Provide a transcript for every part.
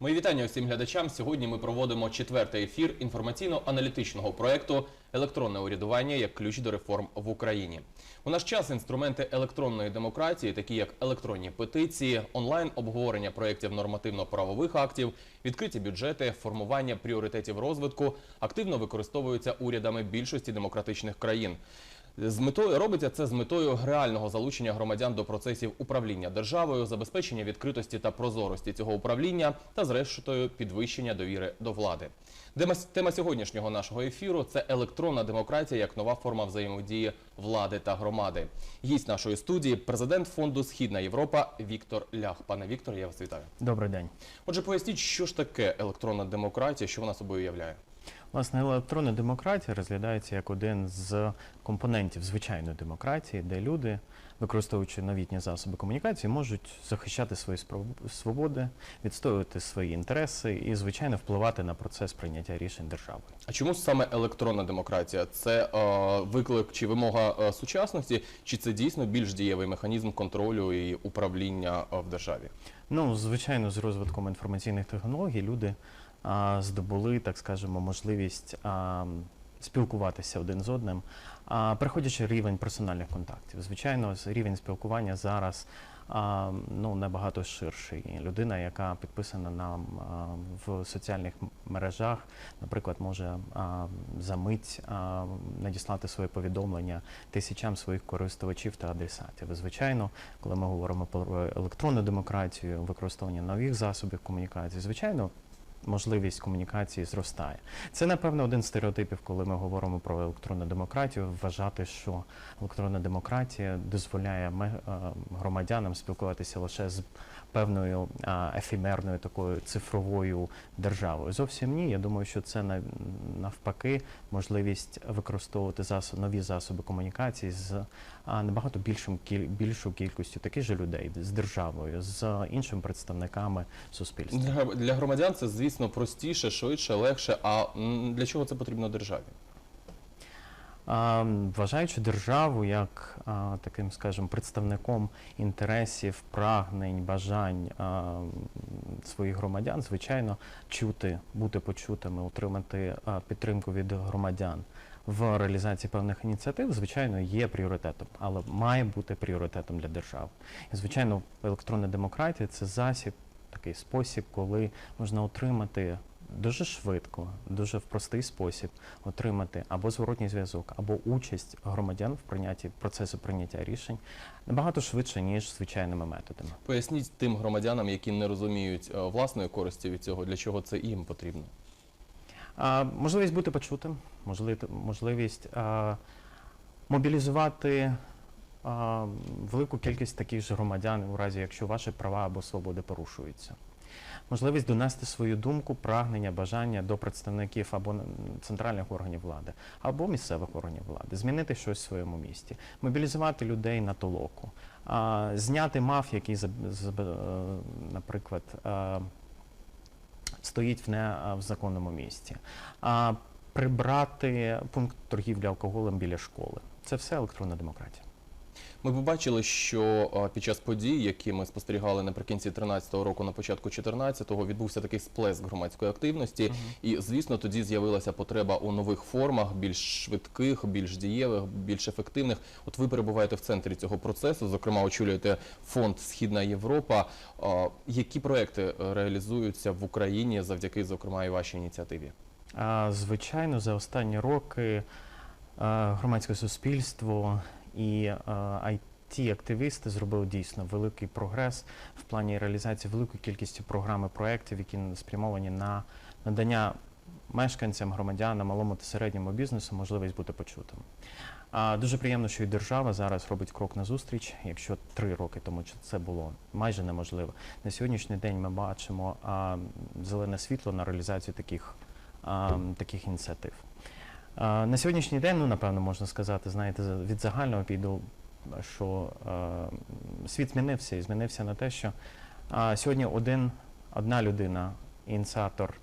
Мої вітання усім глядачам. Сьогодні ми проводимо четвертий ефір інформаційно-аналітичного проекту Електронне урядування як ключ до реформ в Україні. У наш час інструменти електронної демократії, такі як електронні петиції, онлайн обговорення проєктів нормативно-правових актів, відкриті бюджети, формування пріоритетів розвитку, активно використовуються урядами більшості демократичних країн. З метою робиться це з метою реального залучення громадян до процесів управління державою, забезпечення відкритості та прозорості цього управління та, зрештою, підвищення довіри до влади. Тема сьогоднішнього нашого ефіру це електронна демократія як нова форма взаємодії влади та громади. Гість нашої студії президент фонду Східна Європа Віктор Лях. Пане Віктор, я вас вітаю. Добрий день. Отже, поясніть, що ж таке електронна демократія, що вона собою являє. Власне, електронна демократія розглядається як один з компонентів звичайної демократії, де люди, використовуючи новітні засоби комунікації, можуть захищати свої свободи, відстоювати свої інтереси і, звичайно, впливати на процес прийняття рішень державою. А чому саме електронна демократія? Це е, виклик чи вимога е, сучасності, чи це дійсно більш дієвий механізм контролю і управління е, в державі? Ну, звичайно, з розвитком інформаційних технологій люди здобули, так скажемо, можливість спілкуватися один з одним, переходячи рівень персональних контактів. Звичайно, рівень спілкування зараз ну, набагато ширший. Людина, яка підписана нам в соціальних мережах, наприклад, може за мить надіслати своє повідомлення тисячам своїх користувачів та адресатів. Звичайно, коли ми говоримо про електронну демократію, використовування нових засобів комунікації, звичайно. Можливість комунікації зростає. Це, напевно, один з стереотипів, коли ми говоримо про електронну демократію, вважати, що електронна демократія дозволяє е, громадянам спілкуватися лише з певною ефемерною такою цифровою державою. Зовсім ні. Я думаю, що це нав- навпаки можливість використовувати засоб, нові засоби комунікації з набагато більшим більшою кількістю таких же людей з державою, з іншими представниками суспільства. Для громадян це, звісно, простіше, швидше, легше. А для чого це потрібно державі? Вважаючи державу як таким, скажімо, представником інтересів, прагнень, бажань своїх громадян, звичайно, чути, бути почутими, отримати підтримку від громадян в реалізації певних ініціатив, звичайно, є пріоритетом, але має бути пріоритетом для держави. І, звичайно, електронна демократія це засіб, такий спосіб, коли можна отримати дуже швидко, дуже в простий спосіб отримати або зворотній зв'язок, або участь громадян в прийнятті процесу прийняття рішень набагато швидше, ніж звичайними методами. Поясніть тим громадянам, які не розуміють е, власної користі від цього, для чого це їм потрібно. А, можливість бути почутим, можливість, а, мобілізувати велику кількість таких ж громадян у разі, якщо ваші права або свободи порушуються. Можливість донести свою думку, прагнення, бажання до представників або центральних органів влади, або місцевих органів влади, змінити щось в своєму місті, мобілізувати людей на толоку, зняти маф, який, е, наприклад, е, стоїть в не в законному місці, прибрати пункт торгівлі алкоголем біля школи. Це все електронна демократія. Ми побачили, що під час подій, які ми спостерігали наприкінці 13-го року, на початку 14-го, відбувся такий сплеск громадської активності, і звісно, тоді з'явилася потреба у нових формах, більш швидких, більш дієвих, більш ефективних. От ви перебуваєте в центрі цього процесу, зокрема, очолюєте фонд Східна Європа. Які проекти е, реалізуються в Україні завдяки, зокрема, і вашій ініціативі? Звичайно, за останні роки громадське суспільство і it активісти зробили дійсно великий прогрес в плані реалізації великої кількості програм і проєктів, які спрямовані на надання мешканцям, громадянам, малому та середньому бізнесу можливість бути почутим. А, Дуже приємно, що і держава зараз робить крок назустріч. Якщо три роки тому це було майже неможливо. На сьогоднішній день ми бачимо зелене світло на реалізацію таких таких ініціатив. На сьогоднішній день, ну напевно, можна сказати, знаєте, від загального піду, що світ змінився і змінився на те, що сьогодні один, одна людина, ініціатор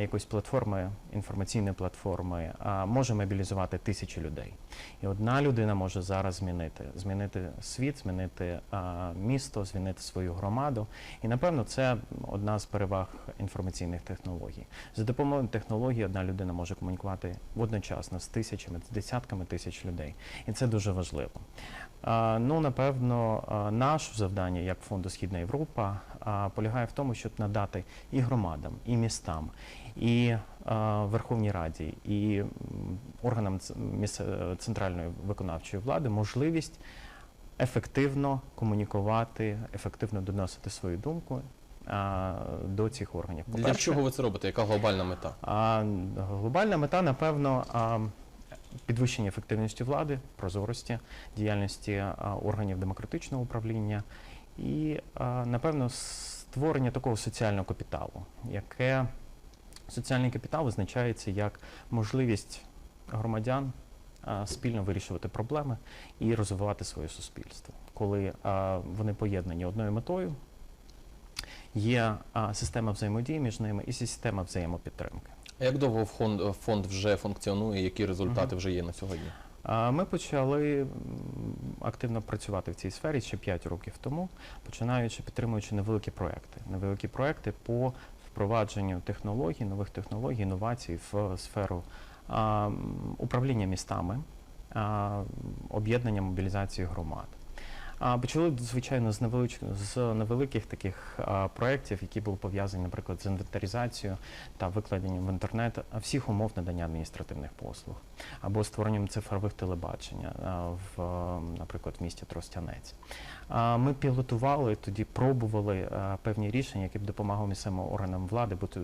якоїсь платформи, інформаційної платформи, може мобілізувати тисячі людей. І одна людина може зараз змінити, змінити світ, змінити місто, змінити свою громаду. І напевно це одна з переваг інформаційних технологій. За допомогою технологій одна людина може комунікувати одночасно з тисячами, з десятками тисяч людей. І це дуже важливо. Ну, напевно, наше завдання як фонду Східна Європа полягає в тому, щоб надати і громадам, і містам, і Верховній Раді, і органам місце- центральної виконавчої влади можливість ефективно комунікувати, ефективно доносити свою думку до цих органів. Для чого ви це робите? Яка глобальна мета? а глобальна мета, напевно, а, підвищення ефективності влади, прозорості, діяльності а, органів демократичного управління і, напевно, створення такого соціального капіталу, яке соціальний капітал визначається як можливість громадян спільно вирішувати проблеми і розвивати своє суспільство, коли вони поєднані одною метою. Є а, система взаємодії між ними і система взаємопідтримки. А Як довго фонд, фонд вже функціонує? Які результати вже є на сьогодні? Ми почали активно працювати в цій сфері ще 5 років тому, починаючи підтримуючи невеликі проекти. Невеликі проекти по впровадженню технологій, нових технологій, інновацій в сферу управління містами, об'єднання мобілізації громад. А почали, звичайно, з невелич... з невеликих таких а, проєктів, які були пов'язані, наприклад, з інвентаризацією та викладенням в інтернет всіх умов надання адміністративних послуг або створенням цифрових телебачення а, в, наприклад, в місті Тростянець. А, Ми пілотували тоді, пробували а, певні рішення, які б допомагали місцевим органам влади бути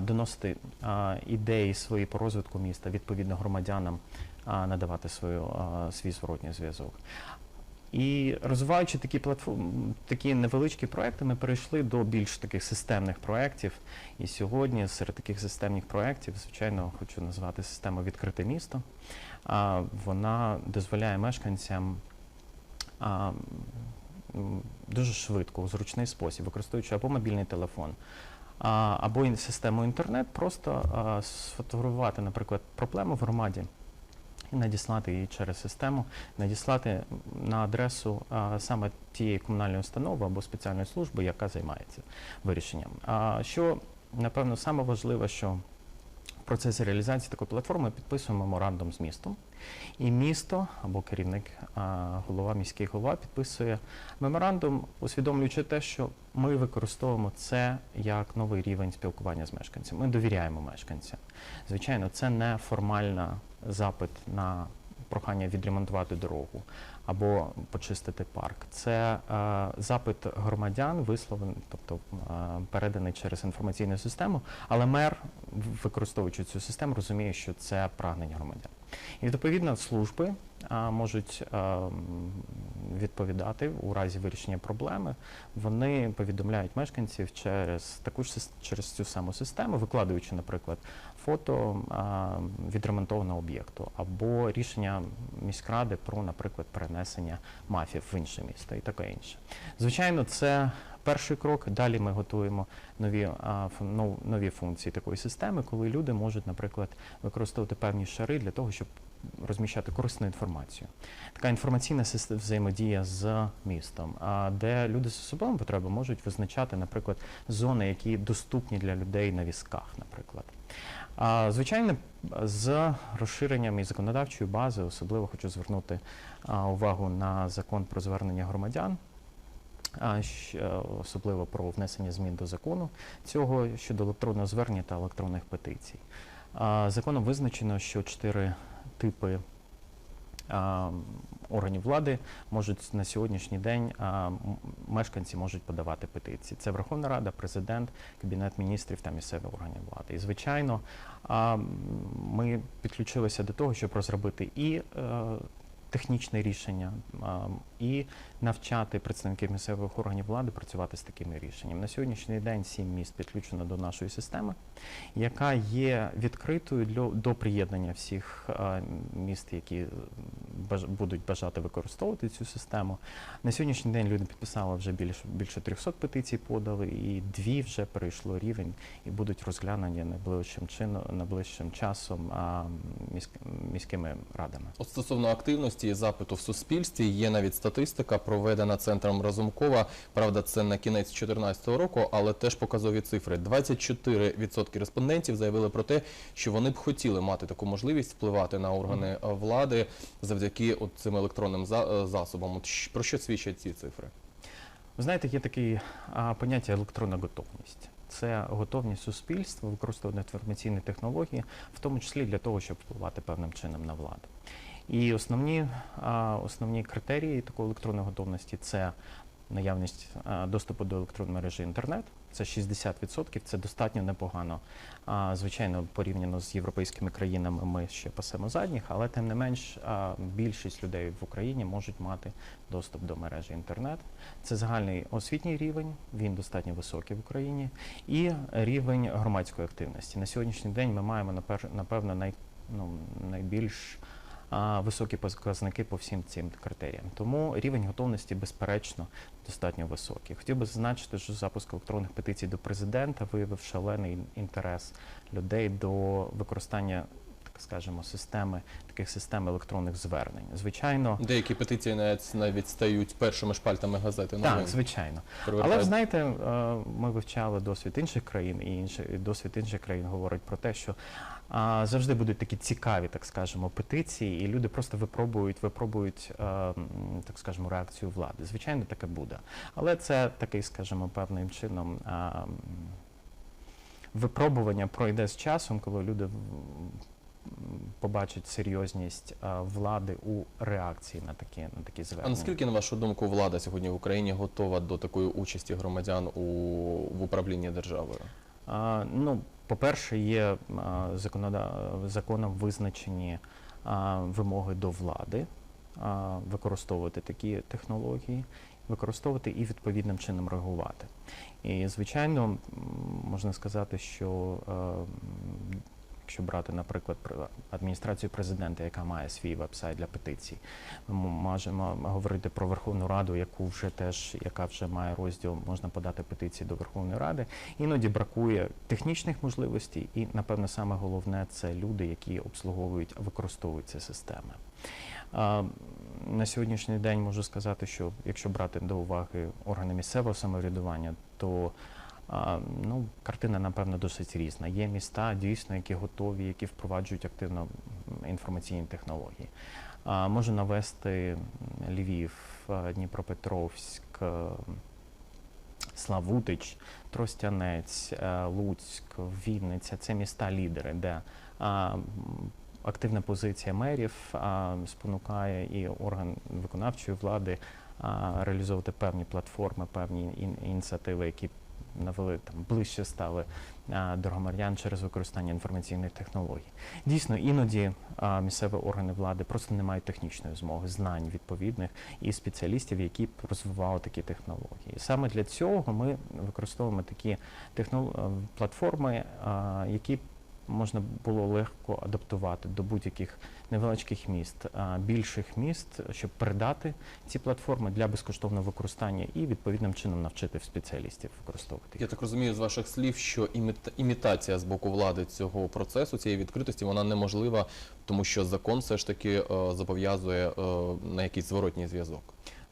доносити а, ідеї свої по розвитку міста, відповідно громадянам а, надавати свою, а, свій зворотній зв'язок. І розвиваючи такі платформ, такі невеличкі проекти, ми перейшли до більш таких системних проєктів. І сьогодні серед таких системних проєктів, звичайно, хочу назвати систему Відкрите місто. А, Вона дозволяє мешканцям а, дуже швидко, у зручний спосіб, використовуючи або мобільний телефон, або систему інтернет, просто сфотографувати, наприклад, проблему в громаді надіслати її через систему, надіслати на адресу а, саме тієї комунальної установи або спеціальної служби, яка займається вирішенням. А що напевно саме важливе, що процесі реалізації такої платформи підписує меморандум з містом. І місто або керівник, голова, міський голова підписує меморандум, усвідомлюючи те, що ми використовуємо це як новий рівень спілкування з мешканцями. Ми довіряємо мешканцям. Звичайно, це не формальна запит на прохання відремонтувати дорогу або почистити парк. Це е, запит громадян, висловлений, тобто е, переданий через інформаційну систему, але мер, використовуючи цю систему, розуміє, що це прагнення громадян. І відповідно служби можуть відповідати у разі вирішення проблеми. Вони повідомляють мешканців через таку ж через цю саму систему, викладаючи, наприклад, фото відремонтованого об'єкту або рішення міськради про, наприклад, перенесення мафів в інше місто і таке інше. Звичайно, це перший крок. Далі ми готуємо нові, фун- нові функції такої системи, коли люди можуть, наприклад, використовувати певні шари для того, щоб розміщати корисну інформацію. Така інформаційна сис- взаємодія з містом, де люди з особливими потребами можуть визначати, наприклад, зони, які доступні для людей на візках, наприклад. Звичайно, з розширенням і законодавчої бази особливо хочу звернути увагу на закон про звернення громадян, особливо про внесення змін до закону цього щодо електронного звернення та електронних петицій. Законом визначено, що чотири типи органів влади можуть на сьогоднішній день мешканці можуть подавати петиції. Це Верховна Рада, президент, Кабінет міністрів та місцеві органи влади. І звичайно, ми підключилися до того, щоб розробити і е, технічне рішення, і навчати представників місцевих органів влади працювати з такими рішеннями. На сьогоднішній день сім міст підключено до нашої системи, яка є відкритою для, до приєднання всіх міст, які будуть бажати використовувати цю систему. На сьогоднішній день люди підписали вже більше, більше 300 петицій, подали, і дві вже перейшло рівень і будуть розглянені найближчим чином, найближчим часом міськими радами. От стосовно активності і запиту в суспільстві є навіть статистика, проведена центром Разумкова. Правда, це на кінець 2014 року, але теж показові цифри. 24% респондентів заявили про те, що вони б хотіли мати таку можливість впливати на органи влади завдяки от цим електронним е, засобам. От про що свідчать ці цифри? Ви знаєте, є таке поняття електронна готовність. Це готовність суспільства використовувати інформаційні технології, в тому числі для того, щоб впливати певним чином на владу. І основні, основні критерії такої електронної готовності це наявність доступу до електронної мережі інтернет. Це 60%, це достатньо непогано. Звичайно, порівняно з європейськими країнами ми ще пасемо задніх, але тим не менш більшість людей в Україні можуть мати доступ до мережі інтернет. Це загальний освітній рівень, він достатньо високий в Україні, і рівень громадської активності. На сьогоднішній день ми маємо напевно най, ну, найбільш високі показники по всім цим критеріям. Тому рівень готовності, безперечно, достатньо високий. Хотів би зазначити, що запуск електронних петицій до президента виявив шалений інтерес людей до використання. Так скажемо, системи таких систем електронних звернень. Звичайно, Деякі петиції навіть навіть стають першими шпальтами газети. так, новин. звичайно. Але знаєте, е, ми вивчали досвід інших країн, і інший досвід інших країн говорить про те, що а, завжди будуть такі цікаві, так скажемо, петиції, і люди просто випробують, випробують, е, так скажемо, реакцію влади. Звичайно, таке буде. Але це такий, скажімо, певним чином. а, Випробування пройде з часом, коли люди побачать серйозність а, влади у реакції на такі на такі А звернення. наскільки, на вашу думку, влада сьогодні в Україні готова до такої участі громадян у в управлінні державою? А, ну, по-перше, є а, законода... законом визначені а, вимоги до влади а, використовувати такі технології, використовувати і відповідним чином реагувати. І, звичайно, можна сказати, що е, м, якщо брати, наприклад, пр- адміністрацію президента, яка має свій веб-сайт для петицій, ми можемо говорити про Верховну Раду, яку вже теж, яка вже має розділ, можна подати петиції до Верховної Ради. Іноді бракує технічних можливостей, і, напевно, саме головне це люди, які обслуговують, використовують ці системи. На сьогоднішній день можу сказати, що якщо брати до уваги органи місцевого самоврядування, то ну, картина, напевно, досить різна. Є міста, дійсно, які готові, які впроваджують активно інформаційні технології. Можу навести Львів, Дніпропетровськ, Славутич, Тростянець, Луцьк, Вінниця це міста-лідери, де активна позиція мерів спонукає і орган виконавчої влади реалізовувати певні платформи, певні ін- ініціативи, які навели там ближче стали до громадян через використання інформаційних технологій. Дійсно, іноді місцеві органи влади просто не мають технічної змоги, знань відповідних і спеціалістів, які б розвивали такі технології. Саме для цього ми використовуємо такі технол... е, платформи, які можна було легко адаптувати до будь-яких невеличких міст, більших міст, щоб передати ці платформи для безкоштовного використання і відповідним чином навчити спеціалістів використовувати. Я так розумію з ваших слів, що іміта- імітація з боку влади цього процесу, цієї відкритості, вона неможлива, тому що закон все ж таки е, зобов'язує е, на якийсь зворотній зв'язок.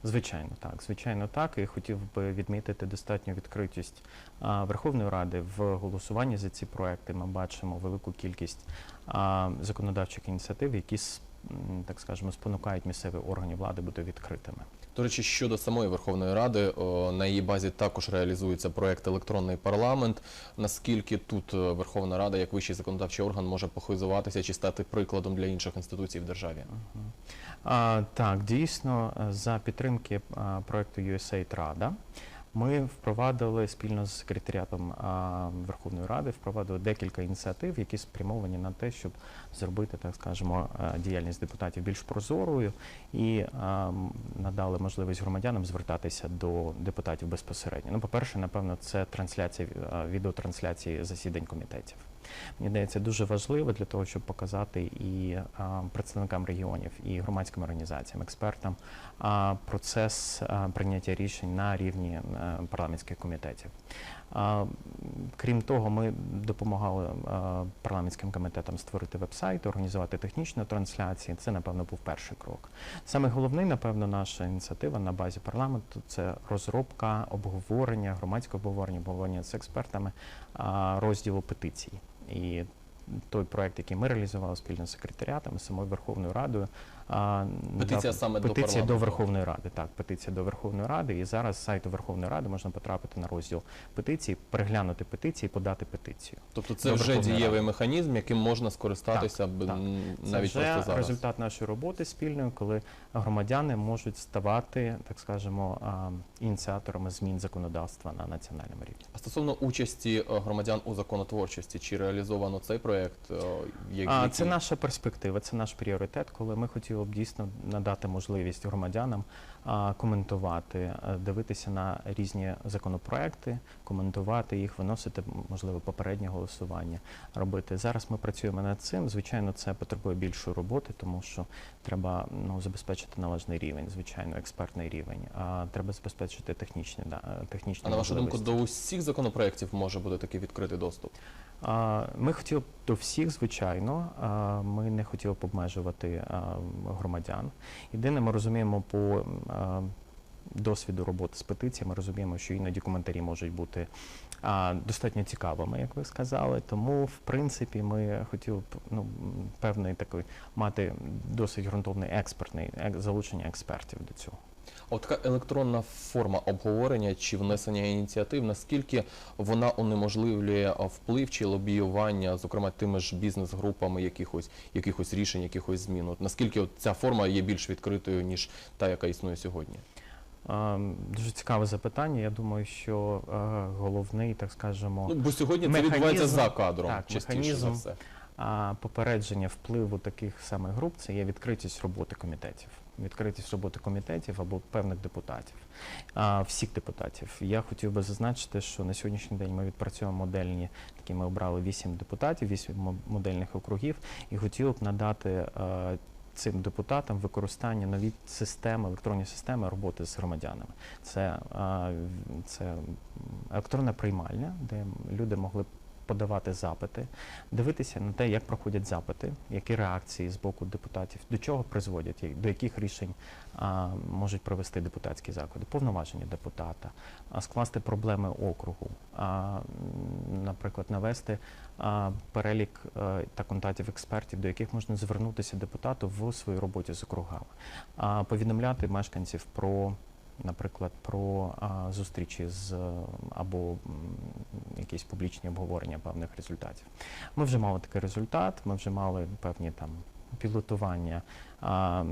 Звичайно, так. Звичайно, так. І хотів би відмітити достатню відкритість Верховної Ради в голосуванні за ці проекти. Ми бачимо велику кількість законодавчих ініціатив, які так скажемо спонукають місцеві органи влади бути відкритими. До речі, щодо самої Верховної Ради, о, на її базі також реалізується проект Електронний парламент. Наскільки тут е, Верховна Рада, як вищий законодавчий орган, може похизуватися чи стати прикладом для інших інституцій в державі? Так, дійсно, е, за підтримки проекту USAID Рада ми впровадили спільно з секретаріатом Верховної Ради впровадили декілька ініціатив, які спрямовані на те, щоб зробити, так скажемо, е, діяльність депутатів більш прозорою і надали можливість громадянам звертатися до депутатів безпосередньо. Ну, по-перше, напевно, це трансляція е, відеотрансляції засідань комітетів. Мені здається, дуже важливо для того, щоб показати і представникам регіонів, і громадським організаціям, експертам процес прийняття рішень на рівні е, парламентських комітетів. Крім того, ми допомагали парламентським комітетам створити веб-сайт, організувати технічну трансляцію. Це, напевно, був перший крок. Саме головний, напевно, наша ініціатива на базі парламенту це розробка, обговорення, громадське обговорення, обговорення з експертами розділу петицій. І той проект, який ми реалізували спільно з секретаріатом, з самою Верховною Радою. Петиція дав- саме до петиція до парламенту. Верховної Ради. Так, петиція до Верховної Ради. І зараз з сайту Верховної Ради можна потрапити на розділ петиції, переглянути петиції, подати петицію. Тобто це До вже Верховної дієвий Ради. механізм, яким можна скористатися б- так. м, Це навіть вже просто зараз. результат нашої роботи спільної, коли громадяни можуть ставати, так скажемо, ініціаторами змін законодавства на національному рівні. А стосовно участі е, громадян у законотворчості, чи реалізовано цей проект? е, як- А, це наша перспектива, це наш пріоритет, коли ми хотіли б дійсно надати можливість громадянам коментувати, дивитися на різні законопроекти, коментувати їх, виносити можливо попереднє голосування робити. Зараз ми працюємо над цим. Звичайно, це потребує більшої роботи, тому що треба ну, забезпечити належний рівень, звичайно, експертний рівень. А треба забезпечити технічні да, технічні А на вашу думку, до усіх законопроєктів може бути такий відкритий доступ? Ми хотіли б до всіх, звичайно. Ми не хотіли б обмежувати громадян. Єдине, ми розуміємо по досвіду роботи з петиціями, розуміємо, що іноді коментарі можуть бути достатньо цікавими, як ви сказали. Тому, в принципі, ми хотіли б ну, певний такий мати досить ґрунтовний експертний залучення експертів до цього. А от така електронна форма обговорення чи внесення ініціатив, наскільки вона унеможливлює вплив чи лобіювання, зокрема тими ж бізнес-групами якихось, якихось рішень, якихось змін? От наскільки от ця форма є більш відкритою, ніж та, яка існує сьогодні? Дуже цікаве запитання. Я думаю, що головний, так скажемо, Ну, бо сьогодні це відбувається за кадром, так, частіше за все. Попередження впливу таких самих груп це є відкритість роботи комітетів. Відкритість роботи комітетів або певних депутатів, всіх депутатів. Я хотів би зазначити, що на сьогоднішній день ми відпрацьовуємо модельні, такі ми обрали вісім депутатів, вісім мо- модельних округів, і хотів б надати е, цим депутатам використання нові системи, електронні системи роботи з громадянами. Це, це електронна приймальня, де люди могли подавати запити, дивитися на те, як проходять запити, які реакції з боку депутатів, до чого призводять, до яких рішень а, можуть провести депутатські заклади, повноваження депутата, а, скласти проблеми округу, а, наприклад, навести а, перелік е, та контактів експертів, до яких можна звернутися депутату в своїй роботі з округами, а, повідомляти мешканців про. Наприклад, про зустрічі з е, або якісь публічні обговорення певних результатів. Ми вже мали такий результат, ми вже мали певні там пілотування а,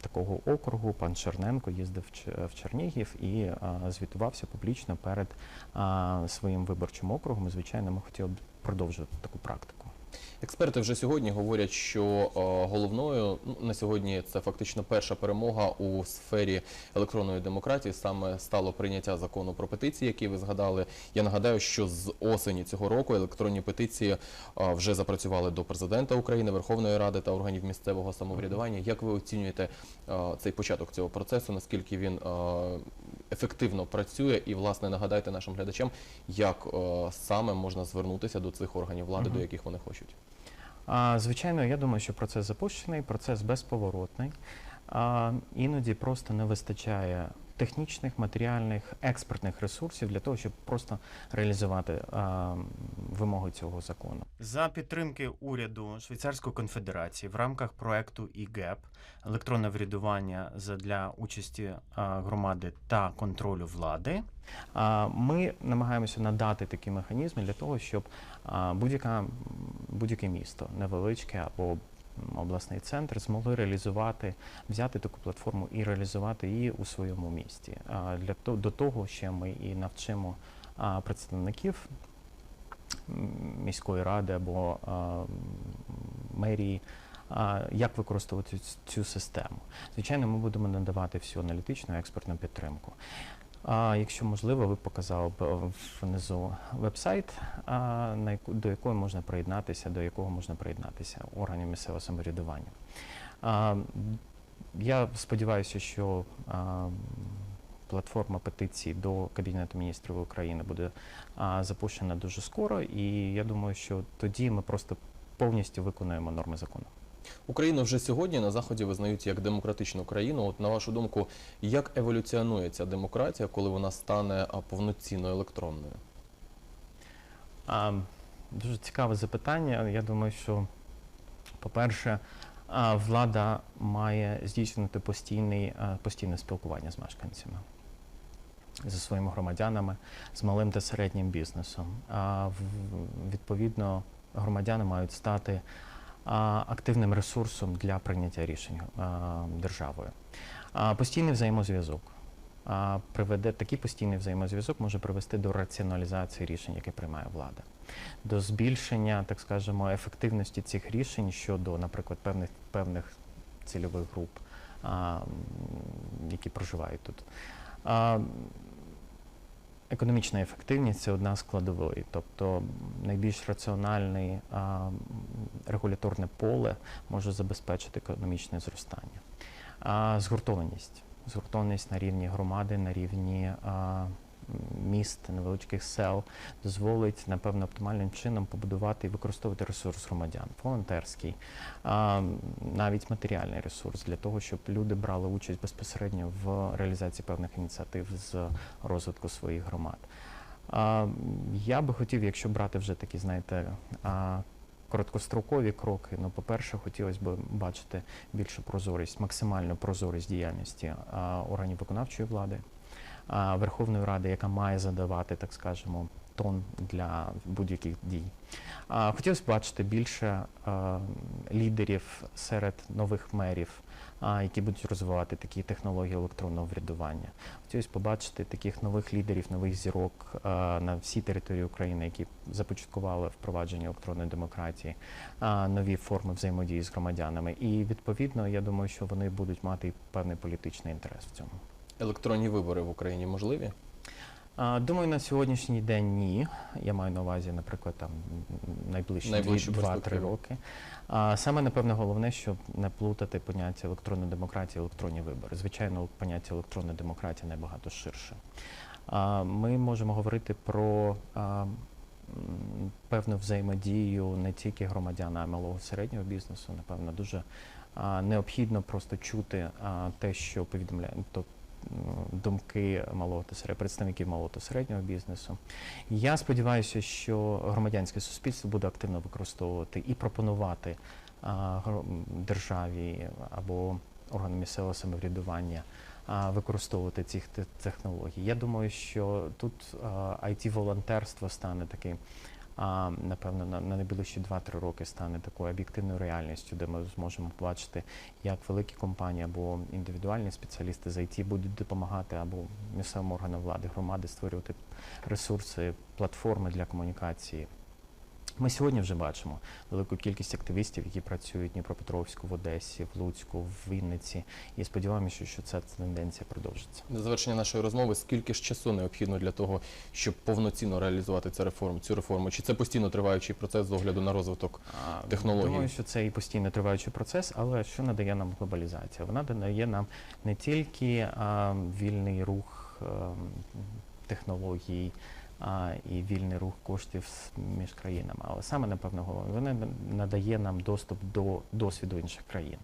такого округу. Пан Черненко їздив в Чернігів і а, звітувався публічно перед а, своїм виборчим округом. І, звичайно, ми хотіли б продовжувати таку практику. Експерти вже сьогодні говорять, що е, головною ну, на сьогодні це фактично перша перемога у сфері електронної демократії. Саме стало прийняття закону про петиції, який ви згадали. Я нагадаю, що з осені цього року електронні петиції е, вже запрацювали до президента України, Верховної Ради та органів місцевого самоврядування. Як ви оцінюєте е, цей початок цього процесу? Наскільки він ефективно працює? І власне нагадайте нашим глядачам, як саме можна звернутися до цих органів влади, до яких вони хочуть. Звичайно, я думаю, що процес запущений, процес безповоротний. Іноді просто не вистачає технічних, матеріальних, експертних ресурсів для того, щоб просто реалізувати а, вимоги цього закону. За підтримки уряду Швейцарської конфедерації в рамках проекту ІГЕП електронне врядування для участі громади та контролю влади. Ми намагаємося надати такі механізми для того, щоб будь-яке місто, невеличке або обласний центр, змогли реалізувати, взяти таку платформу і реалізувати її у своєму місті. Для то, до того ще ми і навчимо представників міської ради або мерії. Як використовувати цю систему? Звичайно, ми будемо надавати всю аналітичну експертну підтримку. А якщо можливо, ви показав б е, внизу на яку, до якого можна приєднатися, до якого можна приєднатися органів місцевого самоврядування. Я сподіваюся, що платформа петицій до Кабінету міністрів України буде запущена дуже скоро, і я думаю, що тоді ми просто повністю виконуємо норми закону. Україну вже сьогодні на заході визнають як демократичну країну. От на вашу думку, як еволюціонує ця демократія, коли вона стане а, повноцінною електронною? А, дуже цікаве запитання. Я думаю, що, по-перше, влада має здійснити постійний, а, постійне спілкування з мешканцями, зі своїми громадянами, з малим та середнім бізнесом. А, відповідно, громадяни мають стати активним ресурсом для прийняття рішень державою. Постійний взаємозв'язок. Приведе такий постійний взаємозв'язок може привести до раціоналізації рішень, яке приймає влада, до збільшення, так скажемо, ефективності цих рішень щодо, наприклад, певних певних цільових груп, які проживають тут. Економічна ефективність це одна з складової, тобто найбільш раціональне регуляторне поле може забезпечити економічне зростання. А, згуртованість. Згуртованість на рівні громади, на рівні міст, невеличких сел дозволить, напевно, оптимальним чином побудувати і використовувати ресурс громадян, волонтерський, навіть матеріальний ресурс для того, щоб люди брали участь безпосередньо в реалізації певних ініціатив з розвитку своїх громад. Я би хотів, якщо брати вже такі, знаєте, короткострокові кроки, ну, по-перше, хотілося б бачити більшу прозорість, максимальну прозорість діяльності органів виконавчої влади, Верховної Ради, яка має задавати, так скажемо, тон для будь-яких дій. Хотілося б бачити більше лідерів серед нових мерів, які будуть розвивати такі технології електронного врядування. Хотілося б побачити таких нових лідерів, нових зірок на всій території України, які започаткували впровадження електронної демократії, нові форми взаємодії з громадянами. І відповідно, я думаю, що вони будуть мати певний політичний інтерес в цьому. Електронні вибори в Україні можливі? Думаю, на сьогоднішній день ні. Я маю на увазі, наприклад, там найближчі Найближчу 2-3 роки. А саме напевне головне, щоб не плутати поняття електронної демократії, електронні вибори. Звичайно, поняття електронної демократії набагато ширше. Ми можемо говорити про певну взаємодію не тільки громадян, а й малого середнього бізнесу. Напевно, дуже необхідно просто чути те, що повідомляє думки малого та середнього представників малого та середнього бізнесу. Я сподіваюся, що громадянське суспільство буде активно використовувати і пропонувати державі або органам місцевого самоврядування використовувати ці технології. Я думаю, що тут it волонтерство стане таким. А напевно на, на найближчі 2-3 роки стане такою об'єктивною реальністю, де ми зможемо побачити, як великі компанії або індивідуальні спеціалісти з IT будуть допомагати або місцевим органам влади громади створювати ресурси, платформи для комунікації. Ми сьогодні вже бачимо велику кількість активістів, які працюють в Дніпропетровську, в Одесі, в Луцьку, в Вінниці, і сподіваємося, що ця тенденція продовжиться. На завершення нашої розмови, скільки ж часу необхідно для того, щоб повноцінно реалізувати цю реформу? Цю реформу? Чи це постійно триваючий процес з огляду на розвиток? А, Технології. Думаю, що це і постійно триваючий процес, але що надає нам глобалізація? Вона дає нам не тільки а, вільний рух ем, технологій а, і вільний рух коштів між країнами, але саме напевно головне, вона надає нам доступ до досвіду інших країн.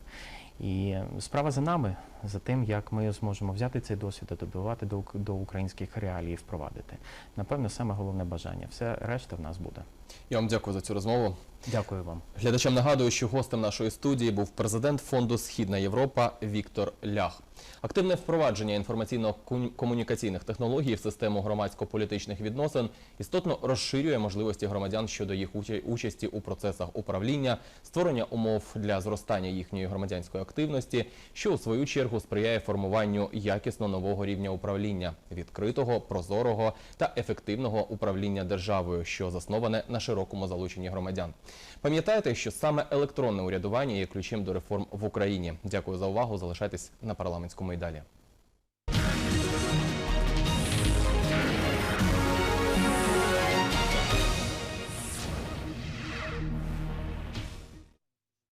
І справа за нами, за тим, як ми зможемо взяти цей досвід добивати до, до українських реалій і впровадити. Напевно, саме головне бажання. Все решта в нас буде. Я вам дякую за цю розмову. Дякую вам. Глядачам нагадую, що гостем нашої студії був президент фонду Східна Європа Віктор Лях. Активне впровадження інформаційно-комунікаційних технологій в систему громадсько-політичних відносин істотно розширює можливості громадян щодо їх уча- участі у процесах управління, створення умов для зростання їхньої громадянської активності, що у свою чергу сприяє формуванню якісно нового рівня управління відкритого, прозорого та ефективного управління державою, що засноване на широкому залученні громадян. Пам'ятайте, що саме електронне урядування є ключем до реформ в Україні. Дякую за увагу. Залишайтесь на парламентському і далі.